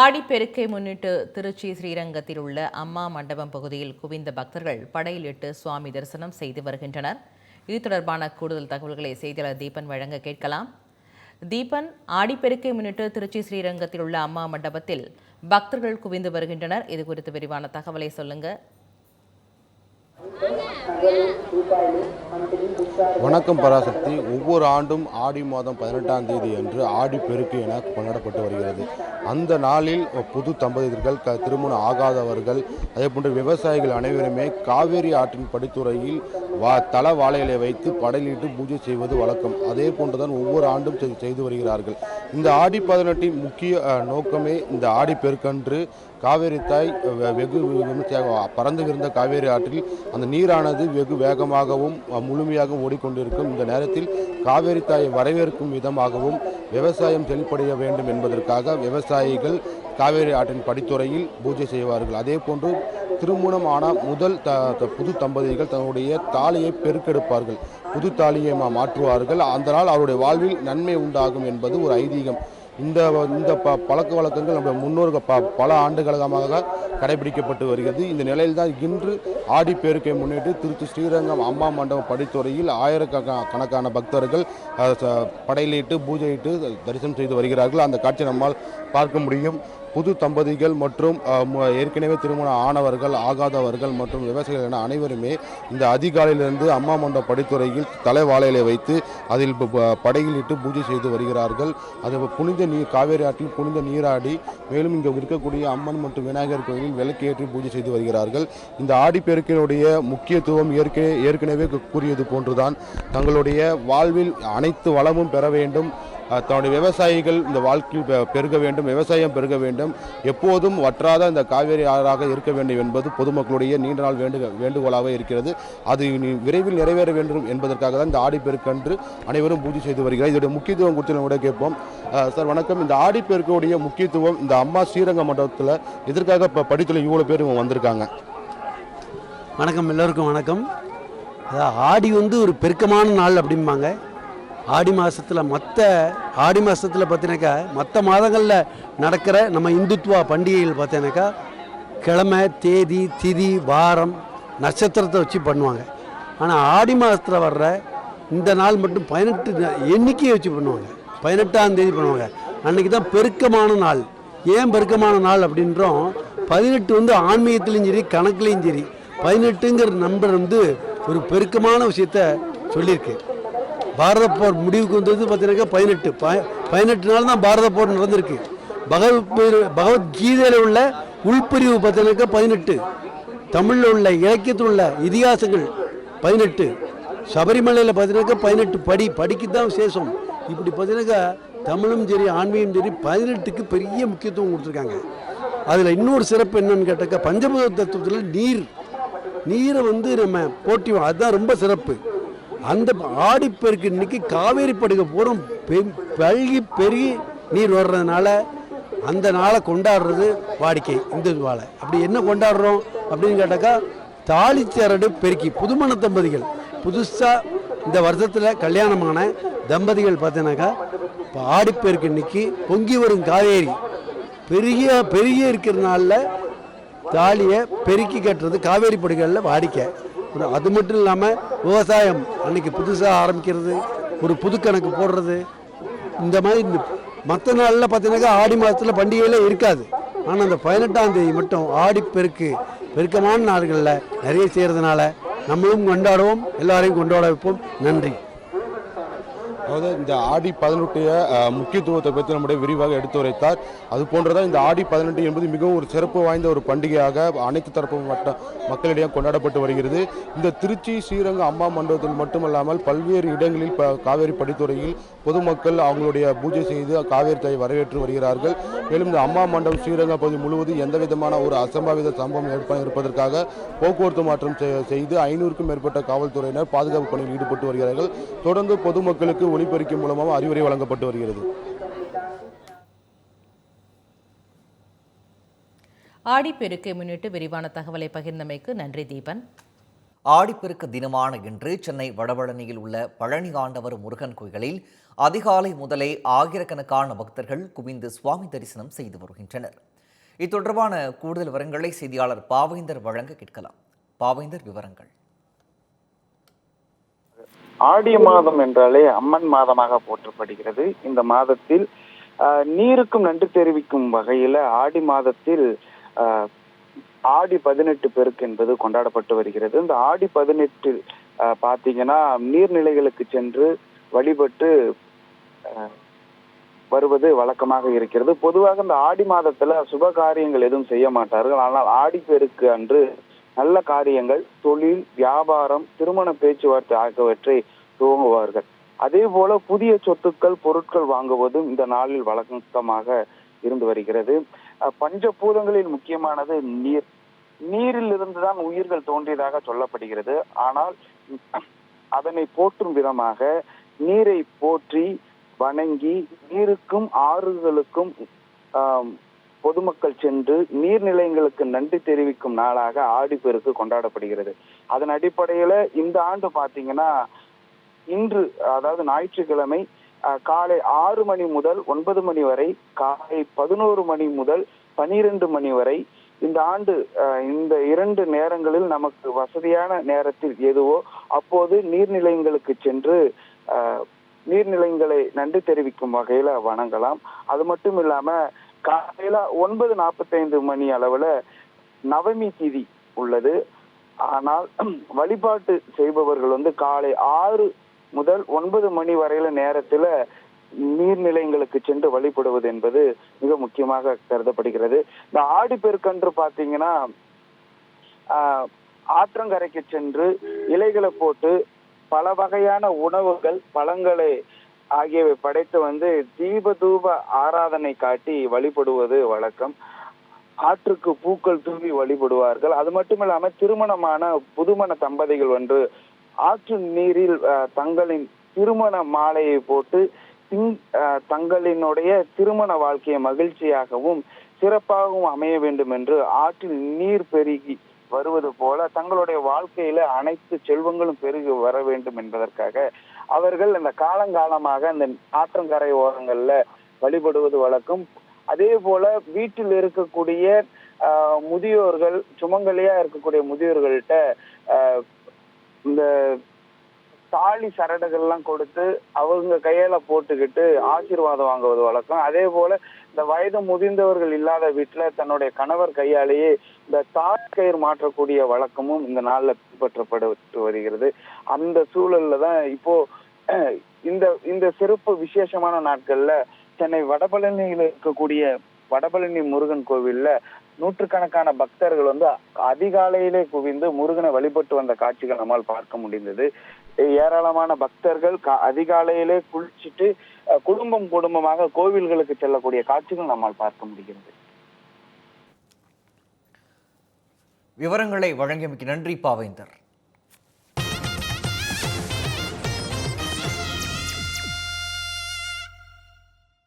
ஆடிப்பெருக்கை முன்னிட்டு திருச்சி ஸ்ரீரங்கத்தில் உள்ள அம்மா மண்டபம் பகுதியில் குவிந்த பக்தர்கள் படையிலிட்டு சுவாமி தரிசனம் செய்து வருகின்றனர். இது தொடர்பான கூடுதல் தகவல்களை செய்தியாளர் தீபன் வழங்க கேட்கலாம். தீபன் ஆடிப்பெருக்கை முன்னிட்டு திருச்சி ஸ்ரீரங்கத்தில் உள்ள அம்மா மண்டபத்தில் பக்தர்கள் குவிந்து வருகின்றனர். இது குறித்து விரிவான தகவலை சொல்லுங்கள் வணக்கம் பராசக்தி. ஒவ்வொரு ஆண்டும் ஆடி மாதம் பதினெட்டாம் தேதி அன்று ஆடி பெருக்கு என கொண்டாடப்பட்டு வருகிறது. அந்த நாளில் புது தம்பதியர்கள் க திருமணம் ஆகாதவர்கள் அதே போன்று விவசாயிகள் அனைவருமே காவேரி ஆற்றின் படித்துறையில் வா தல வாழைகளை வைத்து படையிலிட்டு பூஜை செய்வது வழக்கம். அதே போன்றுதான் ஒவ்வொரு ஆண்டும் செய்து வருகிறார்கள். இந்த ஆடி பதினெட்டின் முக்கிய நோக்கமே இந்த ஆடி பெருக்கன்று காவேரி தாய் வெகு விமர்சையாக பறந்து விருந்த காவேரி ஆற்றில் அந்த நீரானது வெகு வேகமாகவும் முழுமையாக முழுமையாகவும் ஓடிக்கொண்டிருக்கும். இந்த நேரத்தில் காவேரி தாயை வரவேற்கும் விதமாகவும் விவசாயம் செழிப்படைய வேண்டும் என்பதற்காக விவசாயிகள் காவேரி ஆற்றின் படித்துறையில் பூஜை செய்வார்கள். அதே போன்று திருமணம் ஆனால் முதல் த த- புது தம்பதிகள் தன்னுடைய தாலியை பெருக்கெடுப்பார்கள். புது தாலியை மாற்றுவார்கள். அந்த நாள் அவருடைய வாழ்வில் நன்மை உண்டாகும் என்பது ஒரு ஐதீகம். இந்த இந்த ப பழக்க வழக்கங்கள் நம்முடைய முன்னோர்கள் ப பல ஆண்டுகாலமாக கடைபிடிக்கப்பட்டு வருகிறது. இந்த நிலையில் தான் இன்று ஆடிப்பெருக்கை முன்னிட்டு திருச்சி ஸ்ரீரங்கம் அம்மா மண்டபம் படித்துறையில் ஆயிரக்கணக்கான கணக்கான பக்தர்கள் ச- படையிலிட்டு பூஜையிட்டு தரிசனம் செய்து வருகிறார்கள். அந்த காட்சி நம்மால் பார்க்க முடியும். புது தம்பதிகள் மற்றும் ஏற்கனவே திருமணம் ஆனவர்கள் ஆகாதவர்கள் மற்றும் விவசாயிகள் என அனைவருமே இந்த அதிகாலையிலிருந்து அம்மா மண்டப படித்துறையில் தலைவாழையிலை வைத்து அதில் ப- படையிலிட்டு பூஜை செய்து வருகிறார்கள். அது புனித நீர் காவேரி ஆற்றில் புனித நீராடி மேலும் இங்கே இருக்கக்கூடிய அம்மன் மற்றும் விநாயகர் கோயிலில் விளக்கேற்றி பூஜை செய்து வருகிறார்கள். இந்த ஆடிப்பெருக்கினுடைய முக்கியத்துவம் ஏற்கனவே ஏற்கனவே கூறியது போன்றுதான். தங்களுடைய வாழ்வில் அனைத்து வளமும் பெற வேண்டும். தன்னுடைய விவசாயிகள் இந்த வாழ்க்கையில் பெருக வேண்டும் விவசாயம் பெருக வேண்டும். எப்போதும் வற்றாத இந்த காவேரி ஆறாக இருக்க வேண்டும் என்பது பொதுமக்களுடைய நீண்ட நாள் வேண்டு வேண்டுகோளாக இருக்கிறது. அது விரைவில் நிறைவேற வேண்டும் என்பதற்காக தான் இந்த ஆடிப்பெருக்கன்று அனைவரும் பூஜை செய்து வருகிறார். இதோடைய முக்கியத்துவம் குறித்து நம்ம கூட கேட்போம். சார் வணக்கம். இந்த ஆடிப்பெருக்குடைய முக்கியத்துவம் இந்த அம்மா ஸ்ரீரங்க மண்டபத்தில் இதற்காக இப்போ படித்துல இவ்வளோ பேர் வந்திருக்காங்க? வணக்கம். எல்லோருக்கும் வணக்கம். ஆடி வந்து ஒரு பெருக்கமான நாள் அப்படிம்பாங்க. ஆடி மாதத்தில் மற்ற ஆடி மாதத்தில் பார்த்தீங்கன்னாக்கா மற்ற மாதங்களில் நடக்கிற நம்ம இந்துத்துவா பண்டிகைகள் பார்த்தீங்கன்னாக்கா கிழமை தேதி திதி வாரம் நட்சத்திரத்தை வச்சு பண்ணுவாங்க. ஆனால் ஆடி மாதத்தில் வர்ற இந்த நாள் மட்டும் பதினெட்டு எண்ணிக்கையை வச்சு பண்ணுவாங்க. பதினெட்டாம் தேதி பண்ணுவாங்க. அன்னைக்கு தான் பெருக்கமான நாள். ஏன் பெருக்கமான நாள் அப்படின்றோம் பதினெட்டு வந்து ஆன்மீகத்துலேயும் சரி கணக்குலேயும் சரி பதினெட்டுங்கிற நம்பர் வந்து ஒரு பெருக்கமான விஷயத்த சொல்லியிருக்கு. பாரத போர் முடிவுக்கு வந்தது பார்த்தீங்கன்னாக்கா பதினெட்டு. ப பதினெட்டு நாள் தான் பாரத போர் நடந்திருக்கு. பகவத் பகவத்கீதையில் உள்ள உள்பிரிவு பார்த்தீங்கன்னாக்கா பதினெட்டு. தமிழில் உள்ள இலக்கியத்தில் உள்ள இதிகாசங்கள் பதினெட்டு. சபரிமலையில் பார்த்தீங்கன்னாக்கா பதினெட்டு படி படிக்கு தான் விசேஷம். இப்படி பார்த்தீங்கன்னாக்கா தமிழும் சரி ஆன்மீகம் சரி பதினெட்டுக்கு பெரிய முக்கியத்துவம் கொடுத்துருக்காங்க. அதில் இன்னொரு சிறப்பு என்னன்னு கேட்டாக்கா பஞ்சபூத தத்துவத்தில் நீர். நீரை வந்து நம்ம போட்டி அதுதான் ரொம்ப சிறப்பு. அந்த ஆடிப்பெருக்கு இன்னைக்கு காவேரி படுகை பூரம் பெ- பெருகி நீர் வர்றதுனால அந்த நாளை கொண்டாடுறது வாடிக்கை இந்து வாழை. அப்படி என்ன கொண்டாடுறோம் அப்படின்னு கேட்டாக்கா தாலிச்சரடு பெருக்கி புதுமண தம்பதிகள். புதுசாக இந்த வருஷத்தில் கல்யாணமான தம்பதிகள் பார்த்தீங்கன்னாக்கா இப்போ ஆடிப்பெருக்கு இன்னைக்கு பொங்கி வரும் காவேரி. பெருகிய பெருகிய இருக்கிற நாளில் தாலியை பெருக்கி கட்டுறது காவேரி படுகளில் வாடிக்கை. ஒரு அது மட்டும் இல்லாமல் விவசாயம். அன்னைக்கு புதுசாக ஆரம்பிக்கிறது ஒரு புது கணக்கு போடுறது. இந்த மாதிரி மற்ற நாளில் பார்த்தீங்கன்னாக்கா ஆடி மாதத்தில் பண்டிகையில் இருக்காது. ஆனால் அந்த பதினெட்டாம் தேதி மட்டும் ஆடி பெருக்கு பெருக்கமான நாடுகளில் நிறைய செய்கிறதுனால நம்மளும் கொண்டாடுவோம் எல்லாரையும் கொண்டாட வைப்போம். நன்றி. அதாவது இந்த ஆடி பதினெட்டுடைய முக்கியத்துவத்தை பற்றி நம்முடைய விரிவாக எடுத்து உரைத்தார். அது போன்றதான் இந்த ஆடி பதினெட்டு என்பது மிகவும் ஒரு சிறப்பு வாய்ந்த ஒரு பண்டிகையாக அனைத்து தரப்பு மட்ட மக்களிடையே கொண்டாடப்பட்டு வருகிறது. இந்த திருச்சி ஸ்ரீரங்க அம்மா மண்டபத்தில் மட்டுமல்லாமல் பல்வேறு இடங்களில் காவேரி படித்துறையில் பொதுமக்கள் அவங்களுடைய பூஜை செய்து காவேரி தாயை வரவேற்று வருகிறார்கள். மேலும் இந்த அம்மா மண்டபம் ஸ்ரீரங்க பகுதி முழுவதும் எந்த விதமான ஒரு அசம்பாவித சம்பவம் ஏற்ப இருப்பதற்காக போக்குவரத்து மாற்றம் செய்து ஐநூறுக்கும் மேற்பட்ட காவல்துறையினர் பாதுகாப்பு பணியில் ஈடுபட்டு வருகிறார்கள். தொடர்ந்து பொதுமக்களுக்கு ஒளி ஒளிபெருக்கி மூலமாக அறிவுரை வழங்கப்பட்டு வருகிறது. ஆடிப்பெருக்கை முன்னிட்டு விரிவான தகவலை பகிர்ந்தமைக்கு நன்றி தீபன். ஆடிப்பெருக்கு தினமான இன்று சென்னை வடபழனியில் உள்ள பழனி ஆண்டவர் முருகன் கோயிலில் அதிகாலை முதலே ஆயிரக்கணக்கான பக்தர்கள் குவிந்து சுவாமி தரிசனம் செய்து வருகின்றனர். இது தொடர்பான கூடுதல் விவரங்களை செய்தியாளர் பாவேந்தர் வழங்க கேட்கலாம். பாவேந்தர் விவரங்கள். ஆடி மாதம் என்றாலே அம்மன் மாதமாக போற்றப்படுகிறது. இந்த மாதத்தில் நீருக்கும் நன்றி தெரிவிக்கும் வகையில ஆடி மாதத்தில் ஆடி பதினெட்டு பெருக்கு என்பது கொண்டாடப்பட்டு வருகிறது. இந்த ஆடி பதினெட்டு பார்த்தீங்கன்னா நீர்நிலைகளுக்கு சென்று வழிபட்டு வருவது வழக்கமாக இருக்கிறது. பொதுவாக இந்த ஆடி மாதத்துல சுப காரியங்கள் எதுவும் செய்ய மாட்டார்கள். ஆனால் ஆடி பெருக்கு அன்று நல்ல காரியங்கள் தொழில் வியாபாரம் திருமண பேச்சுவார்த்தை ஆகியவற்றை துவங்குவார்கள் அதே போல புதிய சொத்துக்கள் பொருட்கள் வாங்குவதும் இந்த நாளில் வழக்கமாக இருந்து வருகிறது. பஞ்சபூதங்களில் முக்கியமானது நீர். நீரில் இருந்துதான் உயிர்கள் தோன்றியதாக சொல்லப்படுகிறது. ஆனால் அதனை போற்றும் விதமாக நீரை போற்றி வணங்கி நீருக்கும் ஆறுகளுக்கும் பொதுமக்கள் சென்று நீர்நிலையங்களுக்கு நன்றி தெரிவிக்கும் நாளாக ஆடிப்பெருக்கு கொண்டாடப்படுகிறது. அதன் அடிப்படையில இந்த ஆண்டு பாத்தீங்கன்னா இன்று அதாவது ஞாயிற்றுக்கிழமை காலை ஆறு மணி முதல் ஒன்பது மணி வரை காலை பதினோரு மணி முதல் பனிரெண்டு மணி வரை இந்த ஆண்டு இந்த இரண்டு நேரங்களில் நமக்கு வசதியான நேரத்தில் எதுவோ அப்போது நீர்நிலையங்களுக்கு சென்று நீர்நிலைகளை நன்றி தெரிவிக்கும் வகையில வணங்கலாம். அது மட்டும் இல்லாம காலையில ஒன்பது நாற்பத்தைந்து மணி அளவுல நவமி திதி உள்ளது. ஆனால் வழிபாட்டு செய்பவர்கள் வந்து காலை ஆறு முதல் ஒன்பது மணி வரையில நேரத்துல நீர்நிலைங்களுக்கு சென்று வழிபடுவது என்பது மிக முக்கியமாக கருதப்படுகிறது. இந்த ஆடிப்பெருக்கன்று பாத்தீங்கன்னா ஆற்றங்கரைக்கு சென்று இலைகளை போட்டு பல வகையான உணவுகள் பழங்களை ஆகியவை படைத்து வந்து தீப தூப ஆராதனை காட்டி வழிபடுவது வழக்கம். ஆற்றுக்கு பூக்கள் தூவி வழிபடுவார்கள். அது மட்டும் இல்லாம திருமணமான புதுமண தம்பதிகள் ஒன்று ஆற்று நீரில் அஹ், தங்களின் திருமண மாலையை போட்டு திங்- அஹ், தங்களினுடைய திருமண வாழ்க்கையை மகிழ்ச்சியாகவும் சிறப்பாகவும் அமைய வேண்டும் என்று ஆற்றில் நீர் பெருகி வருவது போல தங்களுடைய வாழ்க்கையில அனைத்து செல்வங்களும் பெருகி வர வேண்டும் என்பதற்காக அவர்கள் இந்த காலங்காலமாக அந்த ஆற்றங்கரை ஓரங்கள்ல வழிபடுவது வழக்கம். அதே போல வீட்டில் இருக்கக்கூடிய ஆஹ், முதியோர்கள் சுமங்கலியா இருக்கக்கூடிய முதியோர்கள்ட்ட இந்த தாலி சரடுகள்லாம் கொடுத்து அவங்க கையில போட்டுக்கிட்டு ஆசீர்வாதம் வாங்குவது வழக்கம். அதே போல இந்த வயது முதிர்ந்தவர்கள் இல்லாத வீட்டுல தன்னுடைய கணவர் கையாலேயே இந்த தாலி கயிறு மாற்றக்கூடிய வழக்கமும் இந்த நாள்ல பின்பற்றப்பட்டு வருகிறது. அந்த சூழல்ல தான் இப்போ இந்த இந்த சிறப்பு விசேஷமான நாட்கள்ல சென்னை வடபழனியில் இருக்கக்கூடிய வடபழனி முருகன் கோவில்ல நூற்றுக்கணக்கான பக்தர்கள் வந்து அதிகாலையிலே குவிந்து முருகனை வழிபட்டு வந்த காட்சிகள் நம்மால் பார்க்க முடிந்தது. ஏராளமான பக்தர்கள் அதிகாலையிலே குளிச்சுட்டு அஹ், குடும்பம் குடும்பமாக கோவில்களுக்கு செல்லக்கூடிய காட்சிகள் நம்மால் பார்க்க முடிகிறது. விவரங்களை வழங்கியமைக்கு நன்றி பாவேந்தர்.